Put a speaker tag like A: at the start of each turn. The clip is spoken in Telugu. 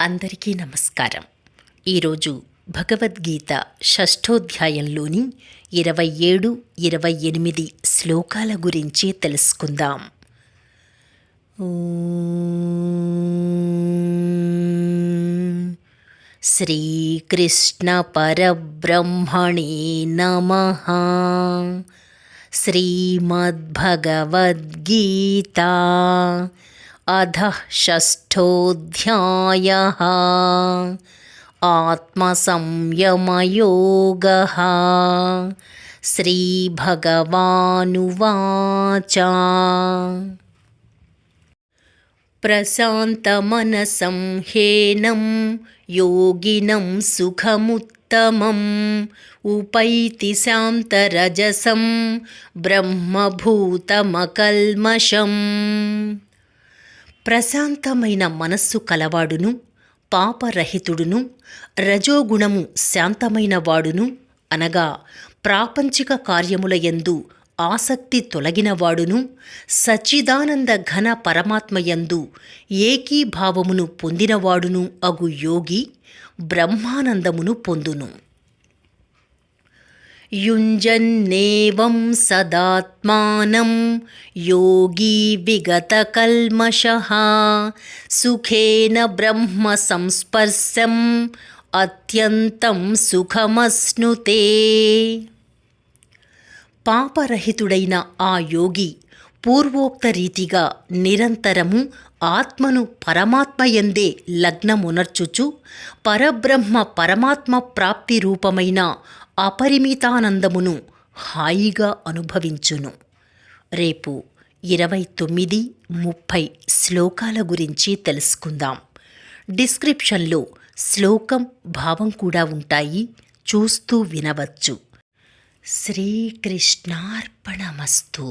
A: అందరికీ నమస్కారం. ఈరోజు భగవద్గీత షష్ఠోధ్యాయంలోని ఇరవై ఏడు ఇరవై ఎనిమిది శ్లోకాల గురించి తెలుసుకుందాం. శ్రీకృష్ణ పరబ్రహ్మణి నమ. శ్రీమద్భగవద్గీత अधः षष्ठोऽध्यायः। आत्मसंयमयोगः। श्रीभगवानुवाच। प्रशान्तमनसं हेनं योगिनं सुखमुत्तमम्। उपैति शान्तरजसं ब्रह्मभूतमकल्मषम्। ప్రశాంతమైన మనస్సు కలవాడును పాపరహితుడును రజోగుణము శాంతమైన వాడును అనగా ప్రాపంచిక కార్యముల యందు ఆసక్తి తొలగినవాడును సచ్చిదానంద ఘన పరమాత్మయందు ఏకీభావమును పొందినవాడును అగు యోగి బ్రహ్మానందమును పొందును. युञ्जन्नेवं सदात्मानं योगी विगतकल्मषः सुखेन ब्रह्मसंस्पर्शम् అత్యంతం సుఖమస్నుతే పాపరహితుడైన ఆ యోగి పూర్వోక్త రీతిగా నిరంతరము ఆత్మను పరమాత్మయందే లగ్నమునర్చుచు పరబ్రహ్మ పరమాత్మ ప్రాప్తి రూపమైన అపరిమితానందమును హాయిగా అనుభవించును రేపు ఇరవై తొమ్మిది ముప్పై శ్లోకాల గురించి తెలుసుకుందాం డిస్క్రిప్షన్లో శ్లోకం భావం కూడా ఉంటాయి చూస్తూ వినవచ్చు శ్రీకృష్ణార్పణమస్తు